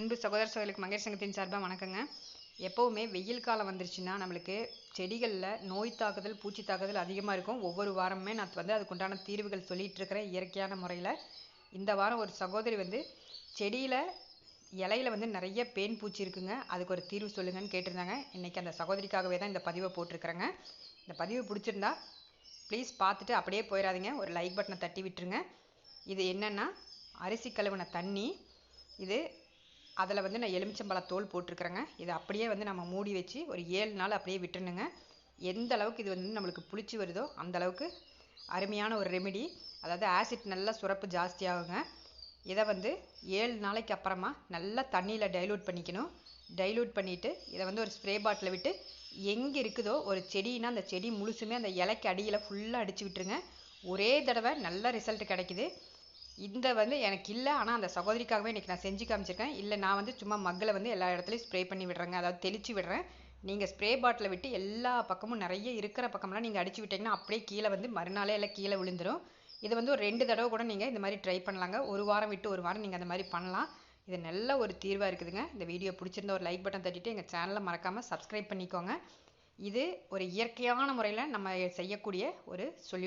அன்பு சகோதர சகோதரிக்கு மகேஷ் சங்கத்தின் சார்பாக வணக்கங்க. எப்போவுமே வெயில் காலம் வந்துருச்சுன்னா நம்மளுக்கு செடிகளில் நோய் தாக்குதல் பூச்சி தாக்குதல் அதிகமாக இருக்கும். ஒவ்வொரு வாரமுமே நான் வந்து அதுக்குண்டான தீர்வுகள் சொல்லிகிட்டு இருக்கிறேன் இயற்கையான முறையில். இந்த வாரம் ஒரு சகோதரி வந்து செடியில் இலையில வந்து நிறைய பேன் பூச்சி இருக்குங்க. அதுக்கு ஒரு தீர்வு சொல்லுங்கன்னு கேட்டிருந்தாங்க. இன்றைக்கி அந்த சகோதரிக்காகவே தான் இந்த பதிவை போட்டிருக்கிறேங்க. இந்த பதிவு பிடிச்சிருந்தா ப்ளீஸ் பார்த்துட்டு அப்படியே போயிடாதீங்க. ஒரு லைக் பட்டனை தட்டி விட்டுருங்க. இது என்னென்னா அரிசி கழுவின தண்ணி. இது அதில் வந்து நான் எலுமிச்சம்பழ தோல் போட்டிருக்கிறேங்க. இதை அப்படியே வந்து நம்ம மூடி வச்சு ஒரு ஏழு நாள் அப்படியே விட்டுருணுங்க எந்த அளவுக்கு இது வந்து நம்மளுக்கு புளிச்சு வருதோ அந்த அளவுக்கு அருமையான ஒரு ரெமிடி அதாவது ஆசிட் நல்லா சுரப்பு ஜாஸ்தியாகுங்க இதை வந்து ஏழு நாளைக்கு அப்புறமா நல்லா தண்ணியில் டைலூட் பண்ணிக்கணும். டைலூட் பண்ணிவிட்டு இதை வந்து ஒரு ஸ்ப்ரே பாட்டில் விட்டு எங்கே இருக்குதோ ஒரு செடினா அந்த செடி முழுசுமே அந்த இலைக்கு அடியில் ஃபுல்லாக அடித்து விட்டுருங்க. ஒரே தடவை நல்ல ரிசல்ட் கிடைக்குது. இந்த வந்து எனக்கு இல்லை ஆனால் அந்த சகோதரிக்காகவே இன்றைக்கி நான் செஞ்சு காமிச்சிருக்கேன். இல்லை நான் வந்து சும்மா மக்களை வந்து எல்லா இடத்துலையும் ஸ்ப்ரே பண்ணி விடுறேங்க. அதாவது தெளித்து விடுறேன். நீங்கள் ஸ்ப்ரே பாட்டில் விட்டு எல்லா பக்கமும் நிறைய இருக்கிற பக்கம்லாம் நீங்கள் அடித்து விட்டிங்கன்னா அப்படியே கீழே வந்து மறுநாளே எல்லாம் கீழே விழுந்துடும் இது வந்து ஒரு ரெண்டு தடவை கூட நீங்கள் இந்த மாதிரி ட்ரை பண்ணலாங்க. ஒரு வாரம் விட்டு ஒரு வாரம் நீங்கள் அந்த மாதிரி பண்ணலாம். இது நல்ல ஒரு தீர்வாக இருக்குதுங்க. இந்த வீடியோ பிடிச்சிருந்த ஒரு லைக் பட்டன் தட்டிட்டு எங்கள் சேனலை மறக்காமல் சப்ஸ்கிரைப் பண்ணிக்கோங்க. இது ஒரு இயற்கையான முறையில் நம்ம செய்யக்கூடிய ஒரு சொல்லி